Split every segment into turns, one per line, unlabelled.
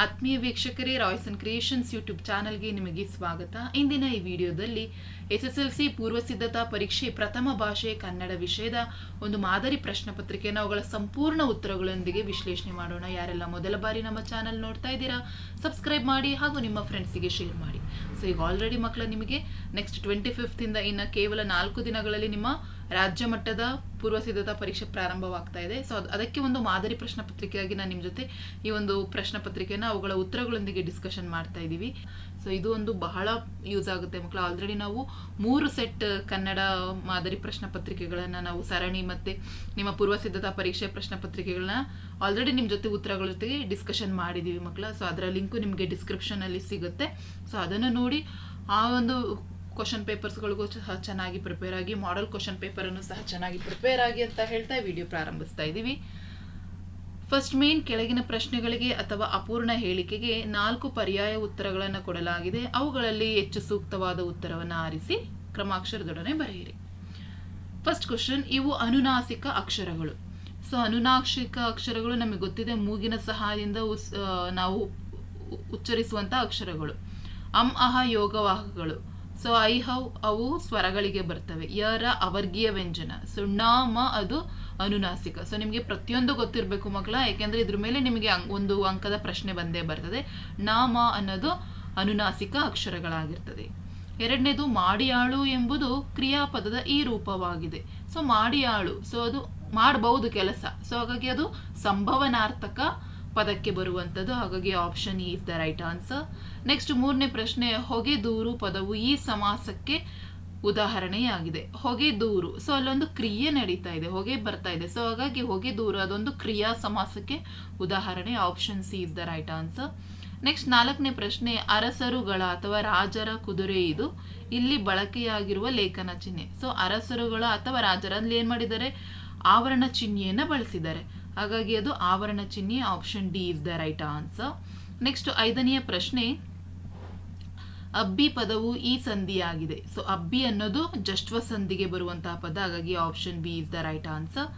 ಆತ್ಮೀಯ ವೀಕ್ಷಕರೇ Royce and creations YouTube ಚಾನಲ್ಗೆ ನಿಮಗೆ ಸ್ವಾಗತ. ಇಂದಿನ ಈ ವಿಡಿಯೋದಲ್ಲಿ ಎಸ್ ಎಸ್ ಎಲ್ ಸಿ ಪೂರ್ವ ಸಿದ್ಧತಾ ಪರೀಕ್ಷೆ ಪ್ರಥಮ ಭಾಷೆ ಕನ್ನಡ ವಿಷಯದ ಒಂದು ಮಾದರಿ ಪ್ರಶ್ನೆ ಪತ್ರಿಕೆಯನ್ನು ಅವುಗಳ ಸಂಪೂರ್ಣ ಉತ್ತರಗಳೊಂದಿಗೆ ವಿಶ್ಲೇಷಣೆ ಮಾಡೋಣ. ಯಾರೆಲ್ಲ ಮೊದಲ ಬಾರಿ ನಮ್ಮ ಚಾನಲ್ ನೋಡ್ತಾ ಇದ್ದೀರಾ, ಸಬ್ಸ್ಕ್ರೈಬ್ ಮಾಡಿ ಹಾಗೂ ನಿಮ್ಮ ಫ್ರೆಂಡ್ಸಿಗೆ ಶೇರ್ ಮಾಡಿ. ಸೊ, ಈಗ ಆಲ್ರೆಡಿ ಮಕ್ಕಳ, ನಿಮಗೆ ನೆಕ್ಸ್ಟ್ ಟ್ವೆಂಟಿ ಫಿಫ್ತಿಂದ ಇನ್ನು ಕೇವಲ ನಾಲ್ಕು ದಿನಗಳಲ್ಲಿ ನಿಮ್ಮ ರಾಜ್ಯ ಮಟ್ಟದ ಪೂರ್ವ ಸಿದ್ಧತಾ ಪರೀಕ್ಷೆ ಪ್ರಾರಂಭವಾಗ್ತಾ ಇದೆ. ಸೊ ಅದಕ್ಕೆ ಒಂದು ಮಾದರಿ ಪ್ರಶ್ನೆ ಪತ್ರಿಕೆಯಾಗಿ ನಾನು ನಿಮ್ಮ ಜೊತೆ ಈ ಒಂದು ಪ್ರಶ್ನೆ ಪತ್ರಿಕೆನ ಅವುಗಳ ಉತ್ತರಗಳೊಂದಿಗೆ ಡಿಸ್ಕಷನ್ ಮಾಡ್ತಾ ಇದ್ದೀವಿ. ಸೊ ಇದು ಒಂದು ಬಹಳ ಯೂಸ್ ಆಗುತ್ತೆ ಮಕ್ಕಳು ಆಲ್ರೆಡಿ ನಾವು ಮೂರು ಸೆಟ್ ಕನ್ನಡ ಮಾದರಿ ಪ್ರಶ್ನೆ ಪತ್ರಿಕೆಗಳನ್ನು ನಾವು ಸರಣಿ ಮತ್ತು ನಿಮ್ಮ ಪೂರ್ವ ಸಿದ್ಧತಾ ಪರೀಕ್ಷೆ ಪ್ರಶ್ನೆ ಪತ್ರಿಕೆಗಳನ್ನ ಆಲ್ರೆಡಿ ನಿಮ್ಮ ಜೊತೆ ಉತ್ತರಗಳ ಜೊತೆಗೆ ಡಿಸ್ಕಷನ್ ಮಾಡಿದ್ದೀವಿ ಮಕ್ಕಳ ಸೊ ಅದರ ಲಿಂಕು ನಿಮಗೆ ಡಿಸ್ಕ್ರಿಪ್ಷನಲ್ಲಿ ಸಿಗುತ್ತೆ. ಸೊ ಅದನ್ನು ನೋಡಿ ಆ ಒಂದು ಕ್ವಶನ್ ಪೇಪರ್ಸ್ಗಳಿಗೂ ಸಹ ಚೆನ್ನಾಗಿ ಪ್ರಿಪೇರ್ ಆಗಿ ಮಾಡೆಲ್ ಕ್ವಶನ್ ಪೇಪರನ್ನು ಸಹ ಚೆನ್ನಾಗಿ ಪ್ರಿಪೇರ್ ಆಗಿ ಅಂತ ಹೇಳ್ತಾ ವಿಡಿಯೋ ಪ್ರಾರಂಭಿಸ್ತಾ ಇದ್ದೀವಿ ಫಸ್ಟ್ ಮೇನ್ ಕೆಳಗಿನ ಪ್ರಶ್ನೆಗಳಿಗೆ ಅಥವಾ ಅಪೂರ್ಣ ಹೇಳಿಕೆಗೆ ನಾಲ್ಕು ಪರ್ಯಾಯ ಉತ್ತರಗಳನ್ನು ಕೊಡಲಾಗಿದೆ. ಅವುಗಳಲ್ಲಿ ಹೆಚ್ಚು ಸೂಕ್ತವಾದ ಉತ್ತರವನ್ನು ಆರಿಸಿ ಕ್ರಮಾಕ್ಷರದೊಡನೆ ಬರೆಯಿರಿ. ಫಸ್ಟ್ ಕ್ವಶನ್ ಇವು ಅನುನಾಸಿಕ ಅಕ್ಷರಗಳು. ಸೊ ಅನುನಾಸಿಕ ಅಕ್ಷರಗಳು ನಮಗೆ ಗೊತ್ತಿದೆ, ಮೂಗಿನ ಸಹಾಯದಿಂದ ನಾವು ಉ- ಉಚ್ಚರಿಸುವಂಥ ಅಕ್ಷರಗಳು. ಅಂ, ಅಹ ಯೋಗವಾಹಕಗಳು ಸೊ ಐ ಹೌ ಅವು ಸ್ವರಗಳಿಗೆ ಬರ್ತವೆ. ಯರ, ಅವರ್ಗೀಯ ವ್ಯಂಜನ. ಸೊ ಣ, ಮ, ಅದು ಅನುನಾಸಿಕ. ಸೊ ನಿಮಗೆ ಪ್ರತಿಯೊಂದು ಗೊತ್ತಿರಬೇಕು ಮಕ್ಕಳ ಯಾಕೆಂದ್ರೆ ಇದ್ರ ಮೇಲೆ ನಿಮಗೆ ಒಂದು ಅಂಕದ ಪ್ರಶ್ನೆ ಬಂದೇ ಬರ್ತದೆ. ನಾಮ ಅನ್ನೋದು ಅನುನಾಸಿಕ ಅಕ್ಷರಗಳಾಗಿರ್ತದೆ. ಎರಡನೇದು ಮಾಡಿಯಾಳು ಎಂಬುದು ಕ್ರಿಯಾಪದದ ಈ ರೂಪವಾಗಿದೆ. ಸೊ ಮಾಡಿಯಾಳು, ಸೊ ಅದು ಮಾಡಬಹುದು ಕೆಲಸ. ಸೊ ಹಾಗಾಗಿ ಅದು ಸಂಭವನಾರ್ಥಕ ಪದಕ್ಕೆ ಬರುವಂಥದ್ದು ಹಾಗಾಗಿ option is the right answer next ಮೂರನೇ ಪ್ರಶ್ನೆ, ಹೊಗೆ ದೂರು ಪದವು ಈ ಸಮಾಸಕ್ಕೆ ಉದಾಹರಣೆಯಾಗಿದೆ. ಹೊಗೆ ದೂರು. ಸೊ ಅಲ್ಲೊಂದು ಕ್ರಿಯೆ ನಡೀತಾ ಇದೆ. ಹೊಗೆ ಬರ್ತಾ ಇದೆ. ಸೊ ಹಾಗಾಗಿ ಹೊಗೆ ದೂರು ಅದೊಂದು ಕ್ರಿಯಾ ಸಮಾಸಕ್ಕೆ ಉದಾಹರಣೆ. Option C is the right answer next ನಾಲ್ಕನೇ ಪ್ರಶ್ನೆ, ಅರಸರುಗಳ ಅಥವಾ ರಾಜರ ಕುದುರೆ ಇದು ಇಲ್ಲಿ ಬಳಕೆಯಾಗಿರುವ ಲೇಖನ ಚಿಹ್ನೆ. ಸೊ ಅರಸರುಗಳ ಅಥವಾ ರಾಜರ ಅಲ್ಲಿ ಏನ್ ಮಾಡಿದ್ದಾರೆ? ಆವರಣ ಚಿಹ್ನೆಯನ್ನ ಬಳಸಿದ್ದಾರೆ. ಹಾಗಾಗಿ ಅದು ಆವರಣ ಚಿಹ್ನೆ option D is the right answer next ಐದನೆಯ ಪ್ರಶ್ನೆ, ಅಬ್ಬಿ ಪದವು ಈ ಸಂಧಿಯಾಗಿದೆ. ಸೊ ಅಬ್ಬಿ ಅನ್ನೋದು ಜಷ್ಟ್ವ ಸಂಧಿಗೆ ಬರುವಂತಹ ಪದ, ಹಾಗಾಗಿ option B is the right answer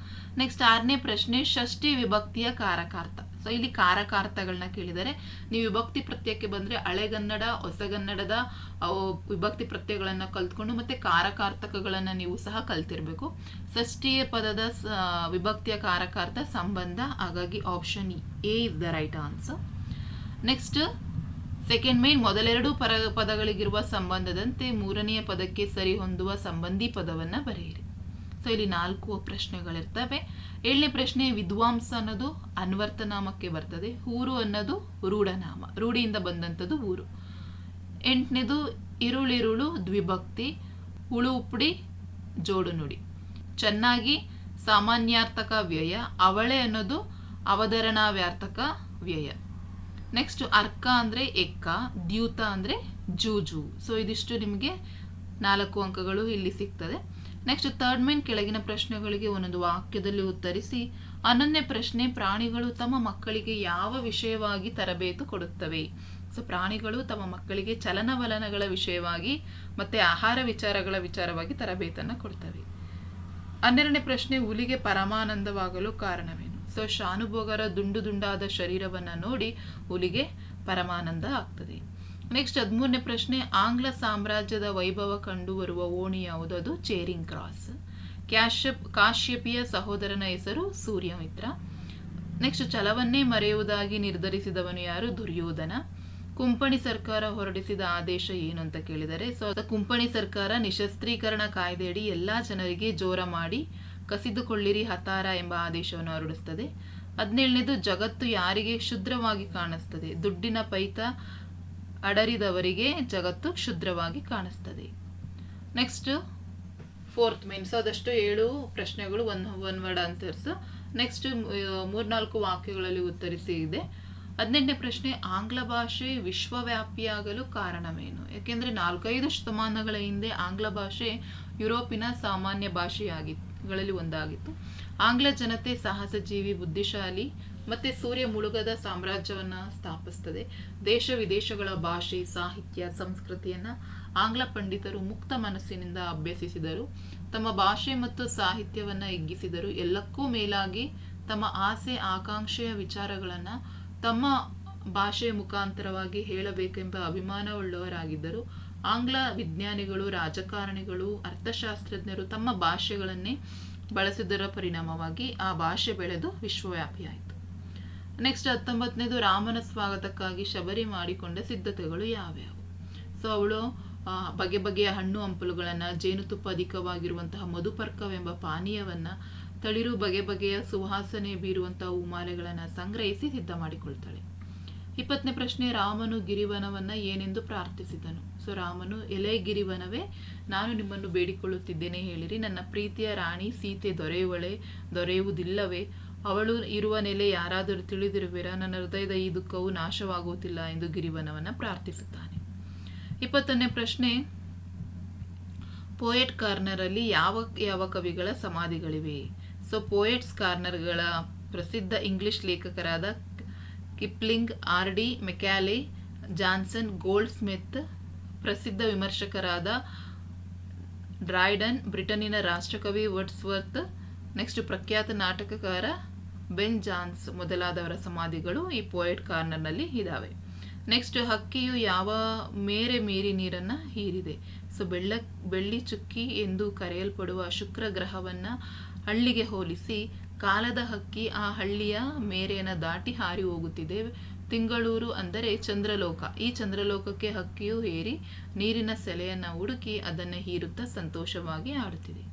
next ಆರನೇ ಪ್ರಶ್ನೆ, ಷಷ್ಠಿ ವಿಭಕ್ತಿಯ ಕಾರಕಾರ್ಥ. ಸೊ ಇಲ್ಲಿ ಕಾರಕಾರ್ಥಗಳನ್ನ ಕೇಳಿದರೆ, ನೀವು ವಿಭಕ್ತಿ ಪ್ರತ್ಯಯಕ್ಕೆ ಬಂದ್ರೆ ಹಳೆಗನ್ನಡ ಹೊಸಗನ್ನಡದ ವಿಭಕ್ತಿ ಪ್ರತ್ಯಯಗಳನ್ನು ಕಲ್ತ್ಕೊಂಡು ಮತ್ತೆ ಕಾರಕಾರ್ಥಕಗಳನ್ನು ನೀವು ಸಹ ಕಲ್ತಿರ್ಬೇಕು. ಷಷ್ಠಿಯ ಪದದ ವಿಭಕ್ತಿಯ ಕಾರಕಾರ್ಥ ಸಂಬಂಧ, ಹಾಗಾಗಿ option A is the right answer next second main ಮೊದಲೆರಡು ಪರ, ಪದಗಳಿಗಿರುವ ಸಂಬಂಧದಂತೆ ಮೂರನೆಯ ಪದಕ್ಕೆ ಸರಿ ಹೊಂದುವ ಸಂಬಂಧಿ ಪದವನ್ನ ಬರೆಯಿರಿ. ಸೊ ಇಲ್ಲಿ ನಾಲ್ಕು ಪ್ರಶ್ನೆಗಳಿರ್ತವೆ. ಏಳನೇ ಪ್ರಶ್ನೆ, ವಿದ್ವಾಂಸ ಅನ್ನೋದು ಅನ್ವರ್ತನಾಮಕ್ಕೆ ಬರ್ತದೆ. ಊರು ಅನ್ನೋದು ರೂಢನಾಮ, ರೂಢಿಯಿಂದ ಬಂದಂಥದ್ದು ಊರು. ಎಂಟನೇದು, ಇರುಳಿರುಳು ದ್ವಿಭಕ್ತಿ, ಹುಳು ಉಪ್ಪುಡಿ, ಜೋಡು ನುಡಿ. ಚೆನ್ನಾಗಿ ಸಾಮಾನ್ಯಾರ್ಥಕ ವ್ಯಯ, ಅವಳೆ ಅನ್ನೋದು ಅವತರಣಾವ್ಯಾರ್ಥಕ ವ್ಯಯ. ನೆಕ್ಸ್ಟ್ ಅರ್ಕ ಅಂದರೆ ಎಕ್ಕ, ದ್ಯೂತ ಅಂದರೆ ಜೂಜು. ಸೊ ಇದಿಷ್ಟು ನಿಮಗೆ ನಾಲ್ಕು ಅಂಕಗಳು ಇಲ್ಲಿ ಸಿಗ್ತದೆ. ನೆಕ್ಸ್ಟ್ ಥರ್ಡ್ ಮೇನ್ ಕೆಳಗಿನ ಪ್ರಶ್ನೆಗಳಿಗೆ ಒಂದೊಂದು ವಾಕ್ಯದಲ್ಲಿ ಉತ್ತರಿಸಿ, ಅನನ್ಯ ಪ್ರಶ್ನೆ ಪ್ರಾಣಿಗಳು ತಮ್ಮ ಮಕ್ಕಳಿಗೆ ಯಾವ ವಿಷಯವಾಗಿ ತರಬೇತು ಕೊಡುತ್ತವೆ? ಸೊ ಪ್ರಾಣಿಗಳು ತಮ್ಮ ಮಕ್ಕಳಿಗೆ ಚಲನವಲನಗಳ ವಿಷಯವಾಗಿ ಮತ್ತೆ ಆಹಾರ ವಿಚಾರಗಳ ವಿಚಾರವಾಗಿ ತರಬೇತನ್ನು ಕೊಡ್ತವೆ. ಹನ್ನೆರಡನೇ ಪ್ರಶ್ನೆ, ಹುಲಿಗೆ ಪರಮಾನಂದವಾಗಲು ಕಾರಣವೇನು? ಸೊ ಶಾನುಭೋಗರ ದುಂಡು ದುಂಡಾದ ಶರೀರವನ್ನು ನೋಡಿ ಹುಲಿಗೆ ಪರಮಾನಂದ ಆಗ್ತದೆ. ನೆಕ್ಸ್ಟ್ ಹದಿಮೂರನೇ ಪ್ರಶ್ನೆ, ಆಂಗ್ಲ ಸಾಮ್ರಾಜ್ಯದ ವೈಭವ ಕಂಡುಬರುವ ಓಣಿ ಯಾವುದು? ಅದು ಚೇರಿಂಗ್ ಕ್ರಾಸ್ ಕ್ಯಾಶ್ಯಪ್ ಕಾಶ್ಯಪಿಯ ಸಹೋದರನ ಹೆಸರು ಸೂರ್ಯಮಿತ್ರ. ನೆಕ್ಸ್ಟ್ ಛಲವನ್ನೇ ಮರೆಯುವುದಾಗಿ ನಿರ್ಧರಿಸಿದವನು ಯಾರು? ದುರ್ಯೋಧನ. ಕುಂಪಣಿ ಸರ್ಕಾರ ಹೊರಡಿಸಿದ ಆದೇಶ ಏನು ಅಂತ ಕೇಳಿದರೆ, ಸೊ ಕುಂಪಣಿ ಸರ್ಕಾರ ನಿಶಸ್ತ್ರೀಕರಣ ಕಾಯ್ದೆಯಡಿ ಎಲ್ಲಾ ಜನರಿಗೆ ಜೋರ ಮಾಡಿ ಕಸಿದುಕೊಳ್ಳಿರಿ, ಹತಾರ ಎಂಬ ಆದೇಶವನ್ನು ಹೊರಡಿಸ್ತದೆ. ಹದಿನೇಳನೇದು, ಜಗತ್ತು ಯಾರಿಗೆ ಕ್ಷುದ್ರವಾಗಿ ಕಾಣಿಸ್ತದೆ? ದುಡ್ಡಿನ ಪೈತ ಅಡರಿದವರಿಗೆ ಜಗತ್ತು ಕ್ಷುದ್ರವಾಗಿ ಕಾಣಿಸ್ತದೆ. ನೆಕ್ಸ್ಟ್ ಫೋರ್ತ್ ಮೀನ್ಸ್ ಆದಷ್ಟು ಏಳು ಪ್ರಶ್ನೆಗಳು one one word answers next ಮೂರ್ನಾಲ್ಕು ವಾಕ್ಯಗಳಲ್ಲಿ ಉತ್ತರಿಸಿ ಇದೆ. ಹದಿನೆಂಟನೇ ಪ್ರಶ್ನೆ, ಆಂಗ್ಲ ಭಾಷೆ ವಿಶ್ವವ್ಯಾಪಿಯಾಗಲು ಕಾರಣವೇನು? ಯಾಕೆಂದ್ರೆ ನಾಲ್ಕೈದು ಶತಮಾನಗಳ ಹಿಂದೆ ಆಂಗ್ಲ ಭಾಷೆ ಯುರೋಪಿನ ಸಾಮಾನ್ಯ ಭಾಷೆಯಾಗಿಗಳಲ್ಲಿ ಒಂದಾಗಿತ್ತು. ಆಂಗ್ಲ ಜನತೆ ಸಾಹಸಜೀವಿ, ಬುದ್ಧಿಶಾಲಿ ಮತ್ತೆ ಸೂರ್ಯ ಮುಳುಗದ ಸಾಮ್ರಾಜ್ಯವನ್ನ ಸ್ಥಾಪಿಸ್ತದೆ. ದೇಶ ವಿದೇಶಗಳ ಭಾಷೆ, ಸಾಹಿತ್ಯ, ಸಂಸ್ಕೃತಿಯನ್ನ ಆಂಗ್ಲ ಪಂಡಿತರು ಮುಕ್ತ ಮನಸ್ಸಿನಿಂದ ಅಭ್ಯಸಿಸಿದರು. ತಮ್ಮ ಭಾಷೆ ಮತ್ತು ಸಾಹಿತ್ಯವನ್ನ ಎಗ್ಗಿಸಿದರು. ಎಲ್ಲಕ್ಕೂ ಮೇಲಾಗಿ ತಮ್ಮ ಆಸೆ, ಆಕಾಂಕ್ಷೆಯ ವಿಚಾರಗಳನ್ನ ತಮ್ಮ ಭಾಷೆಯ ಮುಖಾಂತರವಾಗಿ ಹೇಳಬೇಕೆಂಬ ಅಭಿಮಾನವುಳ್ಳವರಾಗಿದ್ದರು. ಆಂಗ್ಲ ವಿಜ್ಞಾನಿಗಳು, ರಾಜಕಾರಣಿಗಳು, ಅರ್ಥಶಾಸ್ತ್ರಜ್ಞರು ತಮ್ಮ ಭಾಷೆಗಳನ್ನೇ ಬಳಸಿದರ ಪರಿಣಾಮವಾಗಿ ಆ ಭಾಷೆ ಬೆಳೆದು ವಿಶ್ವವ್ಯಾಪಿಯಾಯಿತು. ನೆಕ್ಸ್ಟ್ ಹತ್ತೊಂಬತ್ತನೇದು ರಾಮನ ಸ್ವಾಗತಕ್ಕಾಗಿ ಶಬರಿ ಮಾಡಿಕೊಂಡ ಸಿದ್ಧತೆಗಳು ಯಾವ್ಯಾವು? ಸೊ ಅವಳು ಬಗೆ ಬಗೆಯ ಹಣ್ಣು ಹಂಪಲುಗಳನ್ನು ಜೇನುತುಪ್ಪ ಅಧಿಕವಾಗಿರುವಂತಹ ಮಧುಪರ್ಕವೆಂಬ ಪಾನೀಯವನ್ನ ತಳಿರು ಬಗೆ ಬಗೆಯ ಸುವಾಸನೆ ಬೀರುವಂತಹ ಹೂಮಾಲೆಗಳನ್ನು ಸಂಗ್ರಹಿಸಿ ಸಿದ್ಧ ಮಾಡಿಕೊಳ್ತಾಳೆ. ಇಪ್ಪತ್ತನೇ ಪ್ರಶ್ನೆ, ರಾಮನು ಗಿರಿವನವನ್ನ ಏನೆಂದು ಪ್ರಾರ್ಥಿಸಿದನು? ಸೊ ರಾಮನು, ಎಲೆ ಗಿರಿವನವೇ, ನಾನು ನಿಮ್ಮನ್ನು ಬೇಡಿಕೊಳ್ಳುತ್ತಿದ್ದೇನೆ, ಹೇಳಿರಿ. ನನ್ನ ಪ್ರೀತಿಯ ರಾಣಿ, ಸೀತೆ ದೊರೆಯುವಳೆ, ದೊರೆಯುವುದಿಲ್ಲವೇ? ಅವಳು ಇರುವ ನೆಲೆ ಯಾರಾದರೂ ತಿಳಿದಿರುವಿರಾ? ನನ್ನ ಹೃದಯದ ಈ ದುಃಖವು ನಾಶವಾಗುವುದಿಲ್ಲ ಎಂದು ಗಿರಿವನವನ್ನ ಪ್ರಾರ್ಥಿಸುತ್ತಾನೆ. ಇಪ್ಪತ್ತನೇ ಪ್ರಶ್ನೆ. ಪೋಯೆಟ್ ಕಾರ್ನರಲ್ಲಿ ಯಾವ ಯಾವ ಕವಿಗಳ ಸಮಾಧಿಗಳಿವೆ? ಸೊ, ಪೋಯೆಟ್ಸ್ ಕಾರ್ನರ್ಗಳ ಪ್ರಸಿದ್ಧ English ಲೇಖಕರಾದ Kipling, R D Macaulay, Johnson goldsmith ಪ್ರಸಿದ್ಧ ವಿಮರ್ಶಕರಾದ ಡ್ರಾಯ್ಡನ್ ಬ್ರಿಟನ್ನಿನ ರಾಷ್ಟ್ರಕವಿ ವರ್ಡ್ಸ್ವರ್ತ್, ನೆಕ್ಸ್ಟ್ ಪ್ರಖ್ಯಾತ ನಾಟಕಕಾರ ಬೆನ್ ಜಾನ್ಸ್ ಮೊದಲಾದವರ ಸಮಾಧಿಗಳು ಈ ಪೋಯೆಟ್ ಕಾರ್ನರ್ನಲ್ಲಿ ಇದ್ದಾವೆ ನೆಕ್ಸ್ಟ್ ಹಕ್ಕಿಯು ಯಾವ ಮೇರೆ ಮೀರಿ ನೀರನ್ನ ಹೀರಿದೆ. ಸೊ ಬೆಳ್ಳ, ಬೆಳ್ಳಿ ಚುಕ್ಕಿ ಎಂದು ಕರೆಯಲ್ಪಡುವ ಶುಕ್ರ ಗ್ರಹವನ್ನ ಹಳ್ಳಿಗೆ ಹೋಲಿಸಿ ಕಾಲದ ಹಕ್ಕಿ ಆ ಹಳ್ಳಿಯ ಮೇರೆಯನ್ನು ದಾಟಿ ಹಾರಿ ಹೋಗುತ್ತಿದೆ. ತಿಂಗಳೂರು ಅಂದರೆ ಚಂದ್ರಲೋಕ. ಈ ಚಂದ್ರಲೋಕಕ್ಕೆ ಹಕ್ಕಿಯು ಏರಿ ನೀರಿನ ಸೆಲೆಯನ್ನ ಹುಡುಕಿ ಅದನ್ನು ಹೀರುತ್ತಾ ಸಂತೋಷವಾಗಿ ಆಡುತ್ತಿದೆ.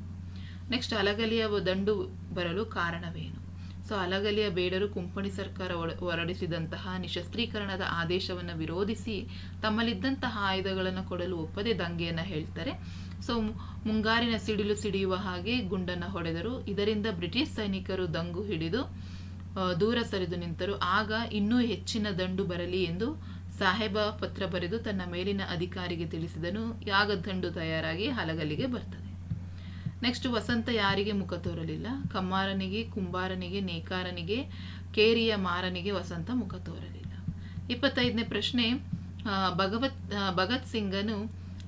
ನೆಕ್ಸ್ಟ್ ಅಲಗಲಿಯ ದಂಡು ಬರಲು ಕಾರಣವೇನು? ಸೊ ಅಲಗಲಿಯ ಬೇಡರು ಕುಂಪಣಿ ಸರ್ಕಾರ ಹೊರ- ಹೊರಡಿಸಿದಂತಹ ನಿಶಸ್ತ್ರೀಕರಣದ ಆದೇಶವನ್ನು ವಿರೋಧಿಸಿ ತಮ್ಮಲ್ಲಿದ್ದಂತಹ ಆಯುಧಗಳನ್ನು ಕೊಡಲು ಒಪ್ಪದೆ ದಂಗೆಯನ್ನು ಹೇಳ್ತಾರೆ. ಸೊ ಮುಂಗಾರಿನ ಸಿಡಿಲು ಸಿಡಿಯುವ ಹಾಗೆ ಗುಂಡನ್ನು ಹೊಡೆದರು. ಇದರಿಂದ ಬ್ರಿಟಿಷ್ ಸೈನಿಕರು ದಂಗು ಹಿಡಿದು ದೂರ ಸರಿದು ನಿಂತರು. ಆಗ ಇನ್ನೂ ಹೆಚ್ಚಿನ ದಂಡು ಬರಲಿ ಎಂದು ಸಾಹೇಬ ಪತ್ರ ಬರೆದು ತನ್ನ ಮೇಲಿನ ಅಧಿಕಾರಿಗೆ ತಿಳಿಸಿದನು. ಯಾಗ ದಂಡು ತಯಾರಾಗಿ ಹಲಗಲಿಗೆ ಬರ್ತದೆ. ನೆಕ್ಸ್ಟ್ ವಸಂತ ಯಾರಿಗೆ ಮುಖ ತೋರಲಿಲ್ಲ? ಕಮ್ಮಾರನಿಗೆ, ಕುಂಬಾರನಿಗೆ, ನೇಕಾರನಿಗೆ, ಕೇರಿಯ ಮಾರನಿಗೆ ವಸಂತ ಮುಖ ತೋರಲಿಲ್ಲ. ಇಪ್ಪತ್ತೈದನೇ ಪ್ರಶ್ನೆ ಭಗವತ್ ಭಗತ್ ಸಿಂಗನು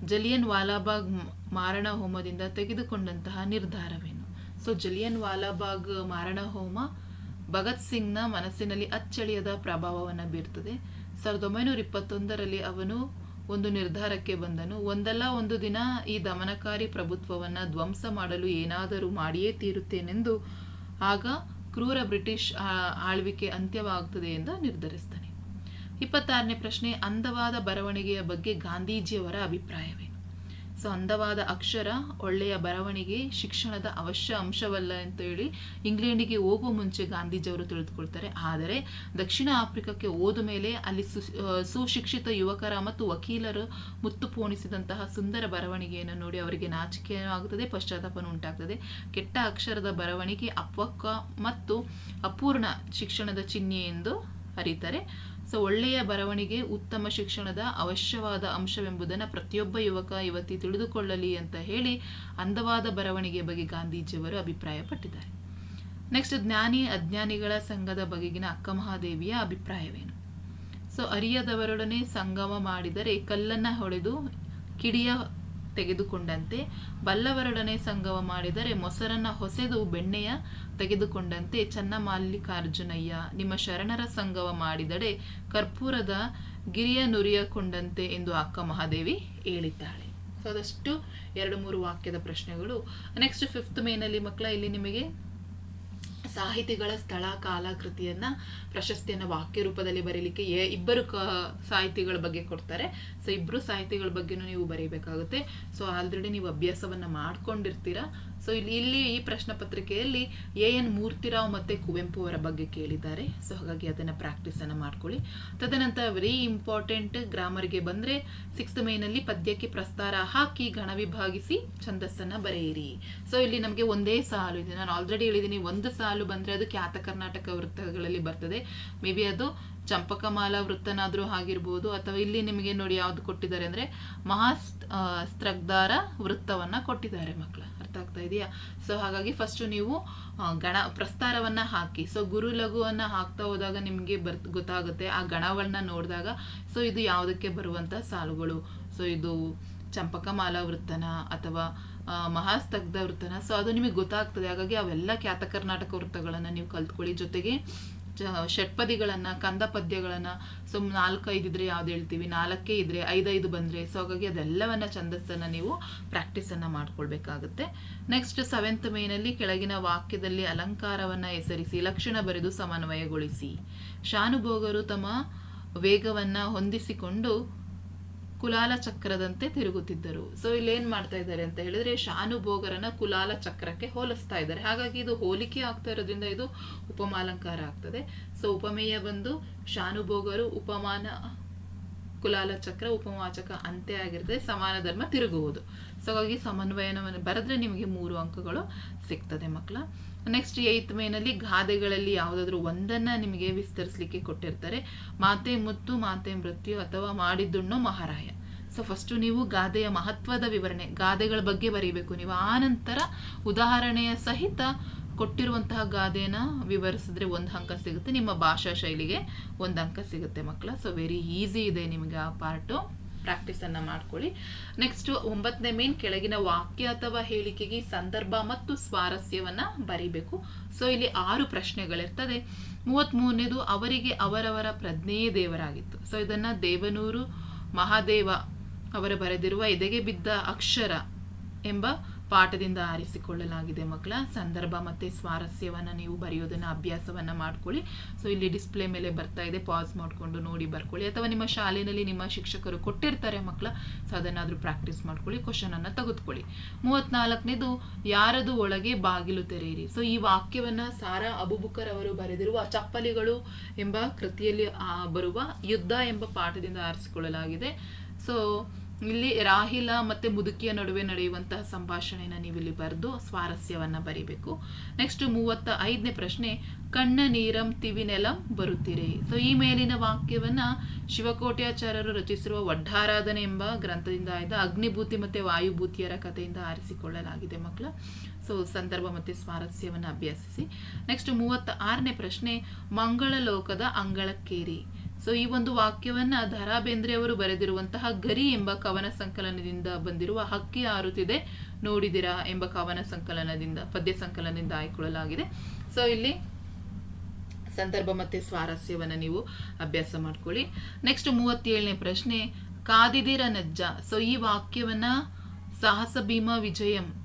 ಜಲಿಯನ್ ವಾಲಾಬಾಗ್ ಮಾರಣ ಹೋಮದಿಂದ ತೆಗೆದುಕೊಂಡಂತಹ ನಿರ್ಧಾರವೇನು? ಸೊ ಜಲಿಯನ್ ವಾಲಾಬಾಗ್ ಮಾರಣ ಹೋಮ ಭಗತ್ ಸಿಂಗ್ನ ಮನಸ್ಸಿನಲ್ಲಿ ಅಚ್ಚಳಿಯದ ಪ್ರಭಾವವನ್ನು ಬೀರ್ತದೆ. ಸಾವಿರದ ಒಂಬೈನೂರ ಇಪ್ಪತ್ತೊಂದರಲ್ಲಿ ಅವನು ಒಂದು ನಿರ್ಧಾರಕ್ಕೆ ಬಂದನು. ಒಂದಲ್ಲ ಒಂದು ದಿನ ಈ ದಮನಕಾರಿ ಪ್ರಭುತ್ವವನ್ನು ಧ್ವಂಸ ಮಾಡಲು ಏನಾದರೂ ಮಾಡಿಯೇ ತೀರುತ್ತೇನೆಂದು ಆಗ ಕ್ರೂರ ಬ್ರಿಟಿಷ್ ಆಳ್ವಿಕೆ ಅಂತ್ಯವಾಗುತ್ತದೆ ಎಂದು ನಿರ್ಧರಿಸ್ತಾನೆ. ಇಪ್ಪತ್ತಾರನೇ ಪ್ರಶ್ನೆ, ಅಂದವಾದ ಬರವಣಿಗೆಯ ಬಗ್ಗೆ ಗಾಂಧೀಜಿಯವರ ಅಭಿಪ್ರಾಯವೇನು ಸೊ ಅಂದವಾದ ಅಕ್ಷರ, ಒಳ್ಳೆಯ ಬರವಣಿಗೆ, ಶಿಕ್ಷಣದ ಅವಶ್ಯ ಅಂಶವಲ್ಲ ಅಂತ ಹೇಳಿ ಇಂಗ್ಲೆಂಡಿಗೆ ಹೋಗುವ ಮುಂಚೆ ಗಾಂಧೀಜಿಯವರು ತಿಳಿದುಕೊಳ್ತಾರೆ. ಆದರೆ ದಕ್ಷಿಣ ಆಫ್ರಿಕಾಕ್ಕೆ ಹೋದ ಮೇಲೆ ಅಲ್ಲಿ ಸುಶಿಕ್ಷಿತ ಯುವಕರ ಮತ್ತು ವಕೀಲರು ಮುತ್ತು ಪೋಣಿಸಿದಂತಹ ಸುಂದರ ಬರವಣಿಗೆಯನ್ನು ನೋಡಿ ಅವರಿಗೆ ನಾಚಿಕೆ ಆಗುತ್ತದೆ ಪಶ್ಚಾತ್ತಾಪನೂ ಉಂಟಾಗ್ತದೆ. ಕೆಟ್ಟ ಅಕ್ಷರದ ಬರವಣಿಗೆ ಅಪಕ್ವ ಮತ್ತು ಅಪೂರ್ಣ ಶಿಕ್ಷಣದ ಚಿಹ್ನೆ ಎಂದು ಅರೀತಾರೆ. ಸೊ ಒಳ್ಳೆಯ ಬರವಣಿಗೆ, ಉತ್ತಮ ಶಿಕ್ಷಣದ ಅವಶ್ಯವಾದ ಅಂಶವೆಂಬುದನ್ನು ಪ್ರತಿಯೊಬ್ಬ ಯುವಕ ಯುವತಿ ತಿಳಿದುಕೊಳ್ಳಲಿ ಅಂತ ಹೇಳಿ ಅಂದವಾದ ಬರವಣಿಗೆ ಬಗ್ಗೆ ಗಾಂಧೀಜಿಯವರು ಅಭಿಪ್ರಾಯಪಟ್ಟಿದ್ದಾರೆ. ನೆಕ್ಸ್ಟ್ ಜ್ಞಾನಿ, ಅಜ್ಞಾನಿಗಳ ಸಂಘದ ಬಗೆಗಿನ ಅಕ್ಕ ಮಹಾದೇವಿಯ ಅಭಿಪ್ರಾಯವೇನು? ಸೊ ಅರಿಯದವರೊಡನೆ ಸಂಗಮ ಮಾಡಿದರೆ ಕಲ್ಲನ್ನ ಹೊಡೆದು ಕಿಡಿಯ ತೆಗೆದುಕೊಂಡಂತೆ, ಬಲ್ಲವರೊಡನೆ ಸಂಗಮ ಮಾಡಿದರೆ ಮೊಸರನ್ನ ಹೊಸೆದು ಬೆಣ್ಣೆಯ ತೆಗೆದುಕೊಂಡಂತೆ ಚನ್ನಮಲ್ಲಿಕಾರ್ಜುನಯ್ಯ ನಿಮ್ಮ ಶರಣರ ಸಂಗಮ ಮಾಡಿದಡೆ ಕರ್ಪೂರದ ಗಿರಿಯ ನುರಿಯಕೊಂಡಂತೆ ಎಂದು ಅಕ್ಕ ಮಹಾದೇವಿ ಹೇಳಿದ್ದಾಳೆ. ಸೊ, ಅದಷ್ಟು ಎರಡು ಮೂರು ವಾಕ್ಯದ ಪ್ರಶ್ನೆಗಳು. ನೆಕ್ಸ್ಟ್ ಫಿಫ್ತ್ ಮೇನಲ್ಲಿ ಮಕ್ಕಳ, ಇಲ್ಲಿ ನಿಮಗೆ ಸಾಹಿತಿಗಳ ಸ್ಥಳ ಕಾಲ ಕೃತಿಯನ್ನ ಪ್ರಶಸ್ತಿಯನ್ನ ವಾಕ್ಯ ರೂಪದಲ್ಲಿ ಬರೀಲಿಕ್ಕೆ ಇಬ್ಬರು ಕ ಸಾಹಿತಿಗಳ ಬಗ್ಗೆ ಕೊಡ್ತಾರೆ. ಸೊ ಇಬ್ಬರು ಸಾಹಿತಿಗಳ ಬಗ್ಗೆನೂ ನೀವು ಬರೀಬೇಕಾಗುತ್ತೆ. ಸೊ ಆಲ್ರೆಡಿ ನೀವು ಅಭ್ಯಾಸವನ್ನ ಮಾಡ್ಕೊಂಡಿರ್ತೀರಾ. ಸೊ ಇಲ್ಲಿ ಇಲ್ಲಿ ಈ ಪ್ರಶ್ನೆ ಪತ್ರಿಕೆಯಲ್ಲಿ ಎ ಎನ್ ಮೂರ್ತಿರಾವ್ ಮತ್ತೆ ಕುವೆಂಪು ಅವರ ಬಗ್ಗೆ ಕೇಳಿದ್ದಾರೆ. ಸೊ ಹಾಗಾಗಿ ಅದನ್ನ ಪ್ರಾಕ್ಟೀಸ್ ಅನ್ನ ಮಾಡ್ಕೊಳ್ಳಿ. ತದನಂತರ ವೆರಿ ಇಂಪಾರ್ಟೆಂಟ್ ಗ್ರಾಮರ್ಗೆ ಬಂದ್ರೆ ಸಿಕ್ಸ್ತ್ ಮೇನಲ್ಲಿ ಪದ್ಯಕ್ಕೆ ಪ್ರಸ್ತಾರ ಹಾಕಿ ಗಣ ವಿಭಾಗಿಸಿ ಛಂದಸ್ಸನ್ನ ಬರೆಯಿರಿ. ಸೊ ಇಲ್ಲಿ ನಮಗೆ ಒಂದೇ ಸಾಲು ಇದೆ. ನಾನು ಆಲ್ರೆಡಿ ಹೇಳಿದ್ದೀನಿ ಒಂದು ಸಾಲು ಬಂದ್ರೆ ಅದು ಖ್ಯಾತ ಕರ್ನಾಟಕ ವೃತ್ತಗಳಲ್ಲಿ ಬರ್ತದೆ. ಮೇ ಬಿ ಅದು ಚಂಪಕಮಾಲ ವೃತ್ತನಾದರೂ ಆಗಿರ್ಬೋದು, ಅಥವಾ ಇಲ್ಲಿ ನಿಮಗೆ ನೋಡಿ ಯಾವ್ದು ಕೊಟ್ಟಿದ್ದಾರೆ ಅಂದ್ರೆ ಮಹಾ ಸ್ತ್ರಗ್ಧಾರ ವೃತ್ತವನ್ನ ಕೊಟ್ಟಿದ್ದಾರೆ ಮಕ್ಕಳ ಅರ್ಥ ಆಗ್ತಾ ಇದೆಯಾ? ಸೊ ಹಾಗಾಗಿ ಫಸ್ಟ್ ನೀವು ಗಣ ಪ್ರಸ್ತಾರವನ್ನ ಹಾಕಿ. ಸೊ ಗುರು ಲಘುವನ್ನ ಹಾಕ್ತಾ ಹೋದಾಗ ನಿಮಗೆ ಬರ್ ಗೊತ್ತಾಗುತ್ತೆ ಆ ಗಣವನ್ನ ನೋಡಿದಾಗ. ಸೊ ಇದು ಯಾವುದಕ್ಕೆ ಬರುವಂತ ಸಾಲುಗಳು? ಸೊ ಇದು ಚಂಪಕಮಾಲ ವೃತ್ತನ ಅಥವಾ ಮಹಾಸ್ತಗ್ಧ ವೃತ್ತನ. ಸೊ ಅದು ನಿಮಗೆ ಗೊತ್ತಾಗ್ತದೆ. ಹಾಗಾಗಿ ಅವೆಲ್ಲ ಖ್ಯಾತ ಕರ್ನಾಟಕ ವೃತ್ತಗಳನ್ನು ನೀವು ಕಲ್ತ್ಕೊಳ್ಳಿ. ಜೊತೆಗೆ ಜ, ಷಟ್ಪದಿಗಳನ್ನು ಕಂದ ಪದ್ಯಗಳನ್ನು ಸೊ ನಾಲ್ಕೈದು ಇದ್ರೆ ಯಾವ್ದು ಹೇಳ್ತೀವಿ, ನಾಲ್ಕೇ ಇದ್ರೆ, ಐದೈದು ಬಂದರೆ ಸೊ ಹಾಗಾಗಿ ಅದೆಲ್ಲವನ್ನ ಛಂದಸ್ಸನ್ನು ನೀವು ಪ್ರಾಕ್ಟೀಸನ್ನು ಮಾಡ್ಕೊಳ್ಬೇಕಾಗುತ್ತೆ. ನೆಕ್ಸ್ಟ್ ಸೆವೆಂತ್ ಮೇನಲ್ಲಿ ಕೆಳಗಿನ ವಾಕ್ಯದಲ್ಲಿ ಅಲಂಕಾರವನ್ನು ಹೆಸರಿಸಿ, ಲಕ್ಷಣ ಬರೆದು ಸಮನ್ವಯಗೊಳಿಸಿ. ಶಾನುಭೋಗರು ತಮ್ಮ ವೇಗವನ್ನು ಹೊಂದಿಸಿಕೊಂಡು ಕುಲಾಲ ಚಕ್ರದಂತೆ ತಿರುಗುತ್ತಿದ್ದರು. ಸೊ ಇಲ್ಲಿ ಏನ್ ಮಾಡ್ತಾ ಇದ್ದಾರೆ ಅಂತ ಹೇಳಿದ್ರೆ ಶಾನುಭೋಗರನ್ನ ಕುಲಾಲ ಚಕ್ರಕ್ಕೆ ಹೋಲಿಸ್ತಾ ಇದ್ದಾರೆ. ಹಾಗಾಗಿ ಇದು ಹೋಲಿಕೆ ಆಗ್ತಾ ಇರೋದ್ರಿಂದ ಇದು ಉಪಮಾಲಂಕಾರ ಆಗ್ತದೆ. ಸೊ, ಉಪಮೇಯ ಬಂದು ಶಾನುಭೋಗರು ಉಪಮಾನ ಕುಲಾಲ ಚಕ್ರ ಉಪಮಾಚಕ ಅಂತ್ಯ ಆಗಿರ್ತದೆ, ಸಮಾನ ಧರ್ಮ ತಿರುಗುವುದು. ಸೊ, ಹಾಗಾಗಿ ಸಮನ್ವಯನವನ್ನು ಬರೆದ್ರೆ ನಿಮಗೆ ಮೂರು ಅಂಕಗಳು ಸಿಗ್ತದೆ ಮಕ್ಕಳ. ನೆಕ್ಸ್ಟ್ ಏಯ್ತ್ ಮೇನಲ್ಲಿ ಗಾದೆಗಳಲ್ಲಿ ಯಾವುದಾದ್ರೂ ಒಂದನ್ನ ನಿಮಗೆ ವಿಸ್ತರಿಸಲಿಕ್ಕೆ ಕೊಟ್ಟಿರ್ತಾರೆ. ಮಾತೆ ಮುತ್ತು, ಮಾತೆ ಮೃತ್ಯು ಅಥವಾ ಮಾಡಿದ್ದುಣ್ಣು ಮಹಾರಾಯ. ಸೊ ಫಸ್ಟು ನೀವು ಗಾದೆಯ ಮಹತ್ವದ ವಿವರಣೆ, ಗಾದೆಗಳ ಬಗ್ಗೆ ಬರೀಬೇಕು. ನೀವು ಆ ನಂತರ ಉದಾಹರಣೆಯ ಸಹಿತ ಕೊಟ್ಟಿರುವಂತಹ ಗಾದೆನ ವಿವರಿಸಿದ್ರೆ ಒಂದು ಅಂಕ ಸಿಗುತ್ತೆ. ನಿಮ್ಮ ಭಾಷಾ ಶೈಲಿಗೆ ಒಂದು ಅಂಕ ಸಿಗುತ್ತೆ ಮಕ್ಕಳ. ಸೊ ವೆರಿ ಈಸಿ ಇದೆ ನಿಮಗೆ ಆ ಪಾರ್ಟು ಪ್ರಾಕ್ಟೀಸನ್ನು ಮಾಡ್ಕೊಳ್ಳಿ. ನೆಕ್ಸ್ಟ್ ಒಂಬತ್ತನೇ ಮೇನ್ ಕೆಳಗಿನ ವಾಕ್ಯ ಅಥವಾ ಹೇಳಿಕೆಗೆ ಸಂದರ್ಭ ಮತ್ತು ಸ್ವಾರಸ್ಯವನ್ನ ಬರಿಬೇಕು. ಸೊ ಇಲ್ಲಿ ಆರು ಪ್ರಶ್ನೆಗಳಿರ್ತದೆ. ಮೂವತ್ತ್ಮೂರನೇದು ಅವರಿಗೆ ಅವರವರ ಪ್ರಜ್ಞೆಯೇ ದೇವರಾಗಿತ್ತು. ಸೊ ಇದನ್ನ ದೇವನೂರು ಮಹಾದೇವ ಅವರು ಬರೆದಿರುವ ಎದೆಗೆ ಬಿದ್ದ ಅಕ್ಷರ ಎಂಬ ಪಾಠದಿಂದ ಆರಿಸಿಕೊಳ್ಳಲಾಗಿದೆ ಮಕ್ಕಳ ಸಂದರ್ಭ ಮತ್ತು ಸ್ವಾರಸ್ಯವನ್ನು ನೀವು ಬರೆಯೋದನ್ನು, ಅಭ್ಯಾಸವನ್ನು ಮಾಡ್ಕೊಳ್ಳಿ. ಸೊ ಇಲ್ಲಿ ಡಿಸ್ಪ್ಲೇ ಮೇಲೆ ಬರ್ತಾ ಇದೆ. ಪಾಸ್ ಮಾಡಿಕೊಂಡು ನೋಡಿ ಬರ್ಕೊಳ್ಳಿ. ಅಥವಾ ನಿಮ್ಮ ಶಾಲೆಯಲ್ಲಿ ನಿಮ್ಮ ಶಿಕ್ಷಕರು ಕೊಟ್ಟಿರ್ತಾರೆ ಮಕ್ಕಳ ಸೊ ಅದನ್ನಾದರೂ ಪ್ರಾಕ್ಟೀಸ್ ಮಾಡ್ಕೊಳ್ಳಿ ಕ್ವಶನನ್ನು ತೆಗೆದುಕೊಳ್ಳಿ. ಮೂವತ್ತ್ನಾಲ್ಕನೇದು ಯಾರದು ಒಳಗೆ ಬಾಗಿಲು ತೆರೆಯಿರಿ. ಸೊ ಈ ವಾಕ್ಯವನ್ನು ಸಾರಾ ಅಬುಬುಕರ್ ಅವರು ಬರೆದಿರುವ ಚಪ್ಪಲಿಗಳು ಎಂಬ ಕೃತಿಯಲ್ಲಿ ಬರುವ ಯುದ್ಧ ಎಂಬ ಪಾಠದಿಂದ ಆರಿಸಿಕೊಳ್ಳಲಾಗಿದೆ. ಸೊ ಇಲ್ಲಿ ರಾಹಿಲ ಮತ್ತೆ ಮುದುಕಿಯ ನಡುವೆ ನಡೆಯುವಂತಹ ಸಂಭಾಷಣೆನ ನೀವಿಲ್ಲಿ ಬರೆದು ಸ್ವಾರಸ್ಯವನ್ನು ಬರಿಬೇಕು. ನೆಕ್ಸ್ಟ್ ಮೂವತ್ತ ಐದನೇ ಪ್ರಶ್ನೆ, ಕಣ್ಣ ನೀರಂ ತಿವಿನೆಲಂ ಬರುತ್ತೀರಿ. ಸೊ ಈ ಮೇಲಿನ ವಾಕ್ಯವನ್ನ ಶಿವಕೋಟ್ಯಾಚಾರ್ಯರು ರಚಿಸಿರುವ ವಡ್ಡಾರಾಧನೆ ಎಂಬ ಗ್ರಂಥದಿಂದ ಆಯ್ದ ಅಗ್ನಿಭೂತಿ ಮತ್ತೆ ವಾಯುಭೂತಿಯರ ಕಥೆಯಿಂದ ಆರಿಸಿಕೊಳ್ಳಲಾಗಿದೆ ಮಕ್ಕಳ. ಸೊ ಸಂದರ್ಭ ಮತ್ತು ಸ್ವಾರಸ್ಯವನ್ನು ಅಭ್ಯಸಿಸಿ. ನೆಕ್ಸ್ಟ್ ಮೂವತ್ತ ಆರನೇ ಪ್ರಶ್ನೆ ಮಂಗಳ ಲೋಕದ ಅಂಗಳಕ್ಕೇರಿ. ಸೊ ಈ ಒಂದು ವಾಕ್ಯವನ್ನ ಧರಾ ಬೇಂದ್ರೆ ಅವರು ಬರೆದಿರುವಂತಹ ಗರಿ ಎಂಬ ಕವನ ಸಂಕಲನದಿಂದ ಬಂದಿರುವ ಹಕ್ಕಿ ಹಾರುತ್ತಿದೆ ನೋಡಿದಿರಾ ಎಂಬ ಕವನ ಸಂಕಲನದಿಂದ, ಪದ್ಯ ಸಂಕಲನದಿಂದ ಆಯ್ಕೊಳ್ಳಲಾಗಿದೆ. ಸೊ ಇಲ್ಲಿ ಸಂದರ್ಭ ಮತ್ತೆ ಸ್ವಾರಸ್ಯವನ್ನು ನೀವು ಅಭ್ಯಾಸ ಮಾಡ್ಕೊಳ್ಳಿ. ನೆಕ್ಸ್ಟ್ ಮೂವತ್ತೇಳನೇ ಪ್ರಶ್ನೆ, ಕಾದಿದಿರ ನಜ್ಜ. ಸೊ ಈ ವಾಕ್ಯವನ್ನ ಸಾಹಸ ಭೀಮ ವಿಜಯಂ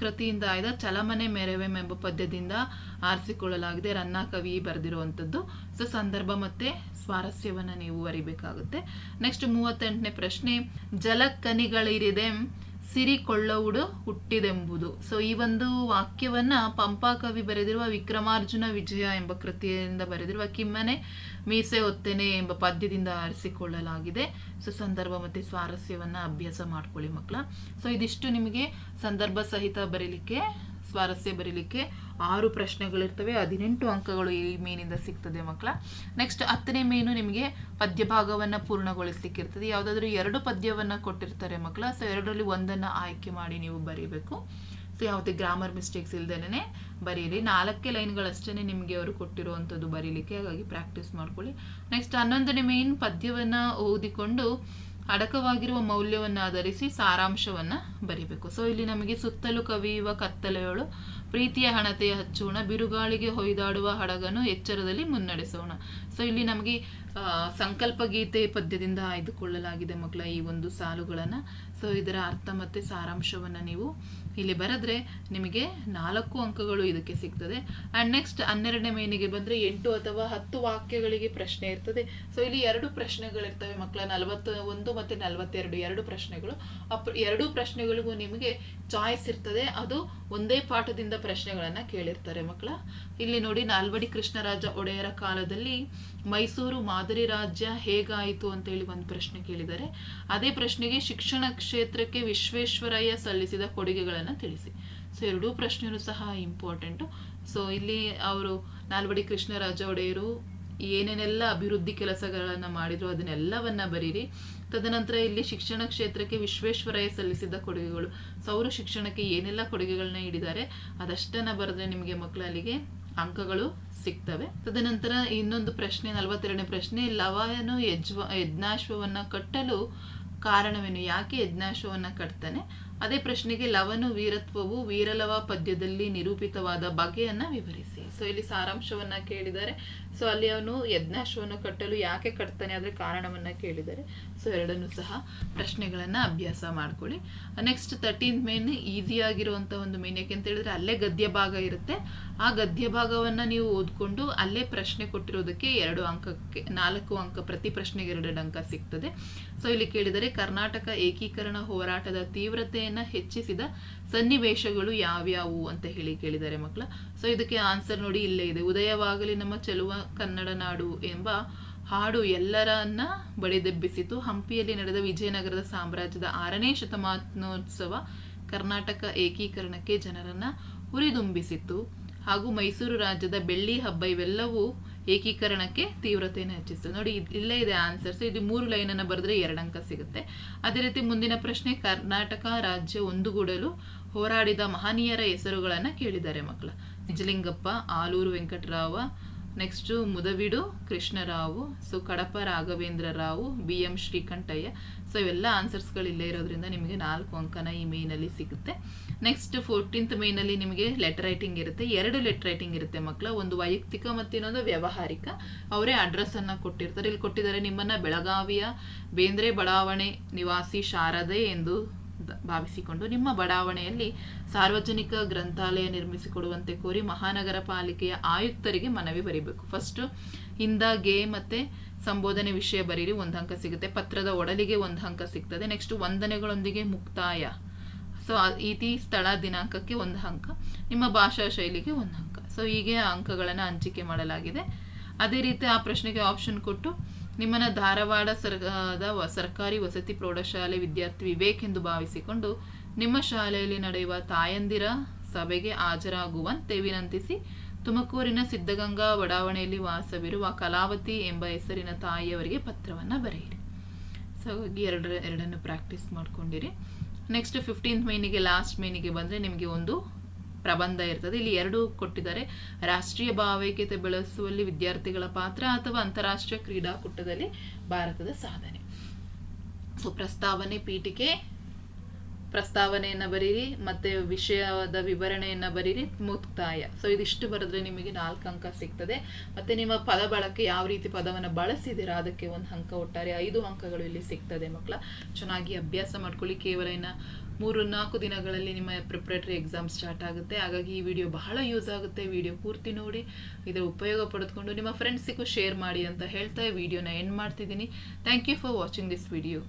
ಕೃತಿಯಿಂದ ಆಯ್ದ ಚಲಮನೆ ಮೆರವೆಂ ಎಂಬ ಪದ್ಯದಿಂದ ಆರಿಸಿಕೊಳ್ಳಲಾಗಿದೆ. ರನ್ನ ಕವಿ ಬರೆದಿರುವಂಥದ್ದು. ಸೊ, ಸಂದರ್ಭ ಮತ್ತೆ ಸ್ವಾರಸ್ಯವನ್ನ ನೀವು ಅರಿಬೇಕಾಗುತ್ತೆ ನೆಕ್ಸ್ಟ್ ಮೂವತ್ತೆಂಟನೇ ಪ್ರಶ್ನೆ. ಜಲಕ್ಕನಿಗಳಿರಿದೆ ಸಿರಿಕೊಳ್ಳವುಡು ಹುಟ್ಟಿದೆಂಬುದು. ಸೊ ಈ ಒಂದು ವಾಕ್ಯವನ್ನ ಪಂಪಾ ಕವಿ ಬರೆದಿರುವ ವಿಕ್ರಮಾರ್ಜುನ ವಿಜಯ ಎಂಬ ಕೃತಿಯಿಂದ ಬರೆದಿರುವ ಕಿಮ್ಮನೆ ಮೀಸೆ ಹೊತ್ತೇನೆ ಎಂಬ ಪದ್ಯದಿಂದ ಆರಿಸಿಕೊಳ್ಳಲಾಗಿದೆ. ಸೊ ಸಂದರ್ಭ ಮತ್ತು ಸ್ವಾರಸ್ಯವನ್ನು ಅಭ್ಯಾಸ ಮಾಡ್ಕೊಳ್ಳಿ ಮಕ್ಕಳ. ಸೊ ಇದಿಷ್ಟು ನಿಮಗೆ ಸಂದರ್ಭ ಸಹಿತ ಬರೀಲಿಕ್ಕೆ ಸ್ವಾರಸ್ಯ ಬರೀಲಿಕ್ಕೆ ಆರು ಪ್ರಶ್ನೆಗಳಿರ್ತವೆ, ಹದಿನೆಂಟು ಅಂಕಗಳು ಈ ಮೀನಿಂದ ಸಿಗ್ತದೆ ಮಕ್ಕಳ. ನೆಕ್ಸ್ಟ್ ಹತ್ತನೇ ಮೇನು ನಿಮಗೆ ಪದ್ಯ ಭಾಗವನ್ನು ಪೂರ್ಣಗೊಳಿಸ್ಲಿಕ್ಕೆ ಇರ್ತದೆ ಯಾವುದಾದ್ರೂ ಎರಡು ಪದ್ಯವನ್ನು ಕೊಟ್ಟಿರ್ತಾರೆ ಮಕ್ಕಳ ಸೊ ಎರಡರಲ್ಲಿ ಒಂದನ್ನು ಆಯ್ಕೆ ಮಾಡಿ ನೀವು ಬರೀಬೇಕು. ಸೊ ಯಾವುದೇ ಗ್ರಾಮರ್ ಮಿಸ್ಟೇಕ್ಸ್ ಇಲ್ದೇನೆ ಬರೀರಿ. ನಾಲ್ಕೇ ಲೈನ್ಗಳಷ್ಟೇ ನಿಮಗೆ ಅವರು ಕೊಟ್ಟಿರುವಂಥದ್ದು ಬರೀಲಿಕ್ಕೆ, ಹಾಗಾಗಿ ಪ್ರಾಕ್ಟೀಸ್ ಮಾಡ್ಕೊಳ್ಳಿ. ನೆಕ್ಸ್ಟ್ ಹನ್ನೊಂದನೇ ಮೇನ್ ಪದ್ಯವನ್ನು ಓದಿಕೊಂಡು ಅಡಕವಾಗಿರುವ ಮೌಲ್ಯವನ್ನು ಆಧರಿಸಿ ಸಾರಾಂಶವನ್ನ ಬರಿಬೇಕು. ಸೊ ಇಲ್ಲಿ ನಮಗೆ ಸುತ್ತಲೂ ಕವಿಯುವ ಕತ್ತಲೆಗಳು ಪ್ರೀತಿಯ ಹಣತೆಯ ಹಚ್ಚೋಣ ಬಿರುಗಾಳಿಗೆ ಹೊಯ್ದಾಡುವ ಹಡಗನ್ನು ಎಚ್ಚರದಲ್ಲಿ ಮುನ್ನಡೆಸೋಣ. ಸೊ ಇಲ್ಲಿ ನಮಗೆ ಸಂಕಲ್ಪ ಗೀತೆ ಪದ್ಯದಿಂದ ಆಯ್ದುಕೊಳ್ಳಲಾಗಿದೆ ಮಕ್ಕಳ ಈ ಒಂದು ಸಾಲುಗಳನ್ನು. ಸೊ ಇದರ ಅರ್ಥ ಮತ್ತೆ ಸಾರಾಂಶವನ್ನ ನೀವು ಇಲ್ಲಿ ಬರೆದ್ರೆ ನಿಮಗೆ ನಾಲ್ಕು ಅಂಕಗಳು ಇದಕ್ಕೆ ಸಿಗ್ತದೆ. ಆ್ಯಂಡ್ ನೆಕ್ಸ್ಟ್ ಹನ್ನೆರಡನೇ ಮೇನಿಗೆ ಬಂದ್ರೆ ಎಂಟು ಅಥವಾ ಹತ್ತು ವಾಕ್ಯಗಳಿಗೆ ಪ್ರಶ್ನೆ ಇರ್ತದೆ. ಸೊ ಇಲ್ಲಿ ಎರಡು ಪ್ರಶ್ನೆಗಳಿರ್ತವೆ ಮಕ್ಕಳ, ನಲವತ್ತ ಒಂದು ಮತ್ತೆ ನಲವತ್ತೆರಡು, ಎರಡು ಪ್ರಶ್ನೆಗಳು. ಅಪ್, ಎರಡೂ ಪ್ರಶ್ನೆಗಳಿಗೂ ನಿಮಗೆ ಚಾಯ್ಸ್ ಇರ್ತದೆ. ಅದು ಒಂದೇ ಪಾಠದಿಂದ ಪ್ರಶ್ನೆಗಳನ್ನು ಕೇಳಿರ್ತಾರೆ ಮಕ್ಕಳ. ಇಲ್ಲಿ ನೋಡಿ ನಾಲ್ವಡಿ ಕೃಷ್ಣರಾಜ ಒಡೆಯರ ಕಾಲದಲ್ಲಿ ಮೈಸೂರು ಮಾದರಿ ರಾಜ್ಯ ಹೇಗಾಯಿತು ಅಂತೇಳಿ ಒಂದು ಪ್ರಶ್ನೆ ಕೇಳಿದ್ದಾರೆ. ಅದೇ ಪ್ರಶ್ನೆಗೆ ಶಿಕ್ಷಣ ಕ್ಷೇತ್ರಕ್ಕೆ ವಿಶ್ವೇಶ್ವರಯ್ಯ ಸಲ್ಲಿಸಿದ ಕೊಡುಗೆಗಳನ್ನು ತಿಳಿಸಿ. ಸೊ ಎರಡೂ ಪ್ರಶ್ನೆಯೂ ಸಹ ಇಂಪಾರ್ಟೆಂಟು ಸೊ ಇಲ್ಲಿ ಅವರು ನಾಲ್ವಡಿ ಕೃಷ್ಣರಾಜ ಒಡೆಯರು ಏನೇನೆಲ್ಲ ಅಭಿವೃದ್ಧಿ ಕೆಲಸಗಳನ್ನು ಮಾಡಿದ್ರು ಅದನ್ನೆಲ್ಲವನ್ನ ಬರೀರಿ. ತದನಂತರ ಇಲ್ಲಿ ಶಿಕ್ಷಣ ಕ್ಷೇತ್ರಕ್ಕೆ ವಿಶ್ವೇಶ್ವರಯ್ಯ ಸಲ್ಲಿಸಿದ ಕೊಡುಗೆಗಳು. ಸೊ ಅವರು ಶಿಕ್ಷಣಕ್ಕೆ ಏನೆಲ್ಲ ಕೊಡುಗೆಗಳನ್ನ ನೀಡಿದ್ದಾರೆ? ಅದಷ್ಟನ್ನ ಬರೆದ್ರೆ ನಿಮಗೆ ಮಕ್ಕಳ ಅಲ್ಲಿಗೆ ಅಂಕಗಳು ಸಿಗ್ತವೆ. ತದನಂತರ ಇನ್ನೊಂದು ಪ್ರಶ್ನೆ, ನಲವತ್ತೆರಡನೇ ಪ್ರಶ್ನೆ, ಲವನು ಯಜ್ವ, ಯಜ್ಞಾಶ್ವವನ್ನ ಕಟ್ಟಲು ಕಾರಣವೇನು? ಯಾಕೆ ಯಜ್ಞಾಶ್ವವನ್ನ ಕಟ್ತಾನೆ? ಅದೇ ಪ್ರಶ್ನೆಗೆ ಲವನು ವೀರತ್ವವು ವೀರಲವ ಪದ್ಯದಲ್ಲಿ ನಿರೂಪಿತವಾದ ಬಗೆಯನ್ನ ವಿವರಿಸಿ. ಸೊ ಇಲ್ಲಿ ಸಾರಾಂಶವನ್ನ ಕೇಳಿದ್ದಾರೆ. ಸೊ ಅಲ್ಲಿ ಅವನು ಯಜ್ಞಾಶ್ವವನ್ನು ಕಟ್ಟಲು ಯಾಕೆ ಕಟ್ತಾನೆ ಅದರ ಕಾರಣವನ್ನ ಕೇಳಿದರೆ. ಸೊ ಎರಡನ್ನೂ ಸಹ ಪ್ರಶ್ನೆಗಳನ್ನ ಅಭ್ಯಾಸ ಮಾಡ್ಕೊಳ್ಳಿ. ನೆಕ್ಸ್ಟ್ ತರ್ಟೀನ್ ಮೇನ್ ಈಸಿ ಆಗಿರುವಂತ ಒಂದು ಮೇನ್ ಯಾಕೆ ಅಂತ ಹೇಳಿದ್ರೆ ಅಲ್ಲೇ ಗದ್ಯ ಭಾಗ ಇರುತ್ತೆ. ಆ ಗದ್ಯ ಭಾಗವನ್ನ ನೀವು ಓದ್ಕೊಂಡು ಅಲ್ಲೇ ಪ್ರಶ್ನೆ ಕೊಟ್ಟಿರೋದಕ್ಕೆ ಎರಡು ಅಂಕಕ್ಕೆ ನಾಲ್ಕು ಅಂಕ ಪ್ರತಿ ಪ್ರಶ್ನೆಗೆ ಎರಡು ಅಂಕ ಸಿಗ್ತದೆ. ಸೊ ಇಲ್ಲಿ ಕೇಳಿದರೆ ಕರ್ನಾಟಕ ಏಕೀಕರಣ ಹೋರಾಟದ ತೀವ್ರತೆಯನ್ನ ಹೆಚ್ಚಿಸಿದ ಸನ್ನಿವೇಶಗಳು ಯಾವ್ಯಾವು ಅಂತ ಹೇಳಿ ಕೇಳಿದ್ದಾರೆ ಮಕ್ಕಳ. ಸೊ ಇದಕ್ಕೆ ಆನ್ಸರ್ ನೋಡಿ ಇಲ್ಲೇ ಇದೆ. ಉದಯವಾಗಲಿ ನಮ್ಮ ಚೆಲುವ ಕನ್ನಡ ನಾಡು ಎಂಬ ಹಾಡು ಎಲ್ಲರನ್ನ ಬಡಿದೆಬ್ಬಿಸಿತು. ಹಂಪಿಯಲ್ಲಿ ನಡೆದ ವಿಜಯನಗರದ ಸಾಮ್ರಾಜ್ಯದ ಆರನೇ ಶತಮಾನೋತ್ಸವ ಕರ್ನಾಟಕ ಏಕೀಕರಣಕ್ಕೆ ಜನರನ್ನ ಹುರಿದುಂಬಿಸಿತು ಹಾಗೂ ಮೈಸೂರು ರಾಜ್ಯದ ಬೆಳ್ಳಿ ಹಬ್ಬ ಇವೆಲ್ಲವೂ ಏಕೀಕರಣಕ್ಕೆ ತೀವ್ರತೆಯನ್ನು ಹೆಚ್ಚಿಸಿತು. ನೋಡಿ ಇಲ್ಲೇ ಇದೆ ಆನ್ಸರ್ಸ್ ಇದು ಮೂರು ಲೈನ್ ಅನ್ನು ಬರೆದ್ರೆ ಎರಡು ಅಂಕ ಸಿಗುತ್ತೆ. ಅದೇ ರೀತಿ ಮುಂದಿನ ಪ್ರಶ್ನೆ, ಕರ್ನಾಟಕ ರಾಜ್ಯ ಒಂದುಗೂಡಲು ಹೋರಾಡಿದ ಮಹನೀಯರ ಹೆಸರುಗಳನ್ನ ಕೇಳಿದ್ದಾರೆ ಮಕ್ಕಳ. Nijalingappa, Aluru Venkatarao next Mudavidu Krishnarao so Kadapa Raghavendra Rao B M Srikantaiah. So ಇವೆಲ್ಲ ಆನ್ಸರ್ಸ್ಗಳು ಇಲ್ಲೇ ಇರೋದ್ರಿಂದ ನಿಮಗೆ ನಾಲ್ಕು ಅಂಕನ ಈ ಮೇನಲ್ಲಿ ಸಿಗುತ್ತೆ. ನೆಕ್ಸ್ಟ್ ಫೋರ್ಟೀನ್ತ್ ಮೇನಲ್ಲಿ ನಿಮಗೆ ಲೆಟರ್ ರೈಟಿಂಗ್ ಇರುತ್ತೆ. ಎರಡು ಲೆಟರ್ ರೈಟಿಂಗ್ ಇರುತ್ತೆ ಮಕ್ಕಳ. ಒಂದು ವೈಯಕ್ತಿಕ ಮತ್ತು ಇನ್ನೊಂದು ವ್ಯಾವಹಾರಿಕ. ಅವರೇ ಅಡ್ರೆಸ್ಸನ್ನು ಕೊಟ್ಟಿರ್ತಾರೆ. ಇಲ್ಲಿ ಕೊಟ್ಟಿದ್ದಾರೆ ನಿಮ್ಮನ್ನು ಬೆಳಗಾವಿಯ ಬೇಂದ್ರೆ ಬಡಾವಣೆ ನಿವಾಸಿ ಶಾರದೆ ಎಂದು ಭಾವಿಸಿಕೊಂಡು ನಿಮ್ಮ ಬಡಾವಣೆಯಲ್ಲಿ ಸಾರ್ವಜನಿಕ ಗ್ರಂಥಾಲಯ ನಿರ್ಮಿಸಿಕೊಡುವಂತೆ ಕೋರಿ ಮಹಾನಗರ ಪಾಲಿಕೆಯ ಆಯುಕ್ತರಿಗೆ ಮನವಿ ಬರೀಬೇಕು. ಫಸ್ಟ್ ಹಿಂದ, ಗೆ ಮತ್ತೆ ಸಂಬೋಧನೆ ವಿಷಯ ಬರೀರಿ, ಒಂದು ಅಂಕ ಸಿಗುತ್ತೆ. ಪತ್ರದ ಒಡಲಿಗೆ ಒಂದು ಅಂಕ ಸಿಗ್ತದೆ. ನೆಕ್ಸ್ಟ್ ವಂದನೆಗಳೊಂದಿಗೆ ಮುಕ್ತಾಯ. ಸೊ ಇತಿ ಸ್ಥಳ ದಿನಾಂಕಕ್ಕೆ ಒಂದು ಅಂಕ, ನಿಮ್ಮ ಭಾಷಾ ಶೈಲಿಗೆ ಒಂದು ಅಂಕ. ಸೊ ಹೀಗೆ ಅಂಕಗಳನ್ನು ಹಂಚಿಕೆ ಮಾಡಲಾಗಿದೆ. ಅದೇ ರೀತಿ ಆ ಪ್ರಶ್ನೆಗೆ ಆಪ್ಷನ್ ಕೊಟ್ಟು ನಿಮ್ಮನ್ನ ಧಾರವಾಡ ಸರ್ಗದ ಸರ್ಕಾರಿ ವಸತಿ ಪ್ರೌಢಶಾಲೆ ವಿದ್ಯಾರ್ಥಿ ವಿವೇಕ್ ಎಂದು ಭಾವಿಸಿಕೊಂಡು ನಿಮ್ಮ ಶಾಲೆಯಲ್ಲಿ ನಡೆಯುವ ತಾಯಂದಿರ ಸಭೆಗೆ ಹಾಜರಾಗುವಂತೆ ವಿನಂತಿಸಿ ತುಮಕೂರಿನ ಸಿದ್ಧಗಂಗಾ ಬಡಾವಣೆಯಲ್ಲಿ ವಾಸವಿರುವ ಕಲಾವತಿ ಎಂಬ ಹೆಸರಿನ ತಾಯಿಯವರಿಗೆ ಪತ್ರವನ್ನು ಬರೆಯಿರಿ. ಸೊ ಹಾಗಾಗಿ ಎರಡರ ಎರಡನ್ನು ಪ್ರಾಕ್ಟೀಸ್ ಮಾಡ್ಕೊಂಡಿರಿ. ನೆಕ್ಸ್ಟ್ ಫಿಫ್ಟೀನ್ತ್ ಮೈನಿಗೆ ಲಾಸ್ಟ್ ಮೈನಿಗೆ ಬಂದರೆ ನಿಮಗೆ ಒಂದು ಪ್ರಬಂಧ ಇರ್ತದೆ. ಇಲ್ಲಿ ಎರಡು ಕೊಟ್ಟಿದ್ದಾರೆ. ರಾಷ್ಟ್ರೀಯ ಭಾವೈಕ್ಯತೆ ಬೆಳೆಸುವಲ್ಲಿ ವಿದ್ಯಾರ್ಥಿಗಳ ಪಾತ್ರ ಅಥವಾ ಅಂತಾರಾಷ್ಟ್ರೀಯ ಕ್ರೀಡಾಕೂಟದಲ್ಲಿ ಭಾರತದ ಸಾಧನೆ. ಸೊ, ಪ್ರಸ್ತಾವನೆ ಪೀಠಿಕೆ, ಪ್ರಸ್ತಾವನೆಯನ್ನ ಬರೀರಿ, ಮತ್ತೆ ವಿಷಯದ ವಿವರಣೆಯನ್ನ ಬರೀರಿ, ಮುಕ್ತಾಯ. ಸೊ, ಇದಿಷ್ಟು ಬರೆದ್ರೆ ನಿಮಗೆ ನಾಲ್ಕು ಅಂಕ ಸಿಗ್ತದೆ. ಮತ್ತೆ ನಿಮ್ಮ ಪದ ಬಳಕೆ ಯಾವ ರೀತಿ ಪದವನ್ನು ಬಳಸಿದಿರ ಅದಕ್ಕೆ ಒಂದು ಅಂಕ ಒಟ್ಟಾರೆ ಐದು ಅಂಕಗಳು ಇಲ್ಲಿ ಸಿಗ್ತದೆ ಮಕ್ಕಳ. ಚೆನ್ನಾಗಿ ಅಭ್ಯಾಸ ಮಾಡ್ಕೊಳ್ಳಿ. ಕೇವಲ ಇನ್ನ ಮೂರು ನಾಲ್ಕು ದಿನಗಳಲ್ಲಿ ನಿಮ್ಮ ಪ್ರಿಪ್ರೇಟರಿ ಎಕ್ಸಾಮ್ ಸ್ಟಾರ್ಟ್ ಆಗುತ್ತೆ. ಹಾಗಾಗಿ ಈ ವಿಡಿಯೋ ಬಹಳ ಯೂಸ್ ಆಗುತ್ತೆ. ವಿಡಿಯೋ ಪೂರ್ತಿ ನೋಡಿ, ಇದರ ಉಪಯೋಗ ಪಡೆದುಕೊಂಡು ನಿಮ್ಮ ಫ್ರೆಂಡ್ಸಿಗೂ ಶೇರ್ ಮಾಡಿ ಅಂತ ಹೇಳ್ತಾ ವಿಡಿಯೋನ ಎಂಡ್ ಮಾಡ್ತಿದ್ದೀನಿ. Thank you for watching this video